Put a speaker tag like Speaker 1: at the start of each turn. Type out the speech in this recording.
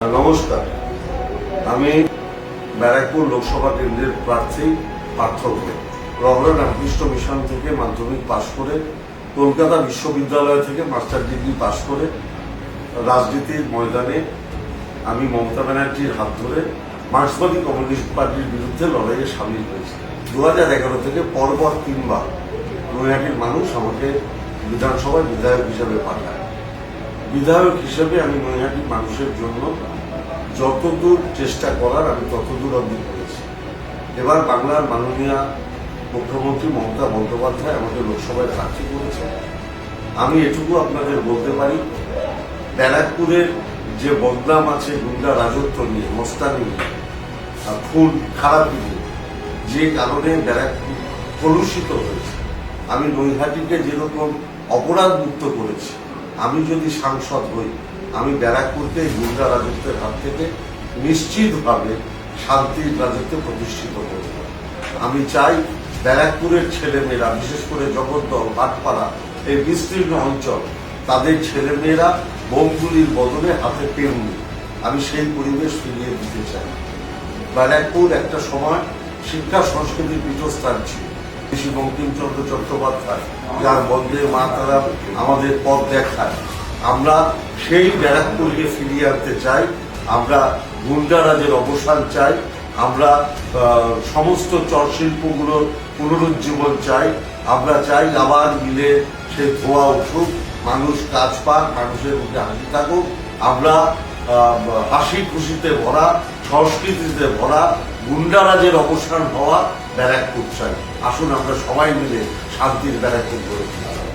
Speaker 1: নমস্কার। আমি ব্যারাকপুর লোকসভা কেন্দ্রের প্রার্থী পার্থ। রহরা রামকৃষ্ণ মিশন থেকে মাধ্যমিক পাশ করে, কলকাতা বিশ্ববিদ্যালয় থেকে মাস্টার ডিগ্রি পাশ করে, রাজনীতির ময়দানে আমি মমতা ব্যানার্জির হাত ধরে মার্ক্সবাদী কমিউনিস্ট পার্টির বিরুদ্ধে লড়াইয়ে সামিল হয়েছি। দু হাজার এগারো থেকে পরপর তিনবার নৈহাটির মানুষ আমাকে বিধানসভায় বিধায়ক হিসেবে পাঠায়। বিধায়ক হিসেবে আমি নৈহাটির মানুষের জন্য যতদূর চেষ্টা করার আমি ততদূর অবধি করেছি। এবার বাংলার মাননীয় মুখ্যমন্ত্রী মমতা বন্দ্যোপাধ্যায় আমাকে লোকসভায় প্রার্থী করেছে। আমি এটুকু আপনাদের বলতে পারি, ব্যারাকপুরের যে বদনাম আছে, গুন্ডা রাজত্ব নিয়ে, মস্তানি নিয়ে খুন, খারাপি নিয়ে, যে কারণে ব্যারাকপুর কলুষিত হয়েছে। আমি নৈহাটিকে যেরকম অপরাধ মুক্ত করেছি আমি যদি সাংসদ হই, আমি ব্যারাকপুরকে গুন্ডা রাজত্বের হাত থেকে নিশ্চিতভাবে শান্তির রাজত্বে প্রতিষ্ঠিত করব। আমি চাই ব্যারাকপুরের ছেলেমেয়েরা, বিশেষ করে জগদ্দল ভাটপাড়া এই বিস্তীর্ণ অঞ্চল, তাদের ছেলেমেয়েরা বোমগুলির বদলে হাতে পেন নিক। আমি সেই পরিবেশ ফিরিয়ে দিতে চাই। ব্যারাকপুর একটা সময় শিক্ষা, সংস্কৃতির পীঠস্থান ছিল। ঋষি বঙ্কিমচন্দ্র চট্টোপাধ্যায়, যার বন্দে মা তারা আমাদের পথ দেখায়। আমরা সেই ব্যারাকপুরকে ফিরিয়ে আনতে চাই, আমরা গুন্ডারাজের অবসান চাই, আমরা সমস্ত চরশিল্পগুলোর পুনরুজ্জীবন চাই, আমরা চাই আবার মিলে সে ধোয়া উঠুক, মানুষ কাজ পাক, মানুষের মুখে হাসি থাকুক, আমরা হাসি খুশিতে ভরা, সংস্কৃতিতে ভরা গুন্ডারাজের অবসান হওয়া ব্যারাকপুর চাই আসুন আমরা সবাই মিলে শান্তির ব্যারাকপুর গড়ে তুলি।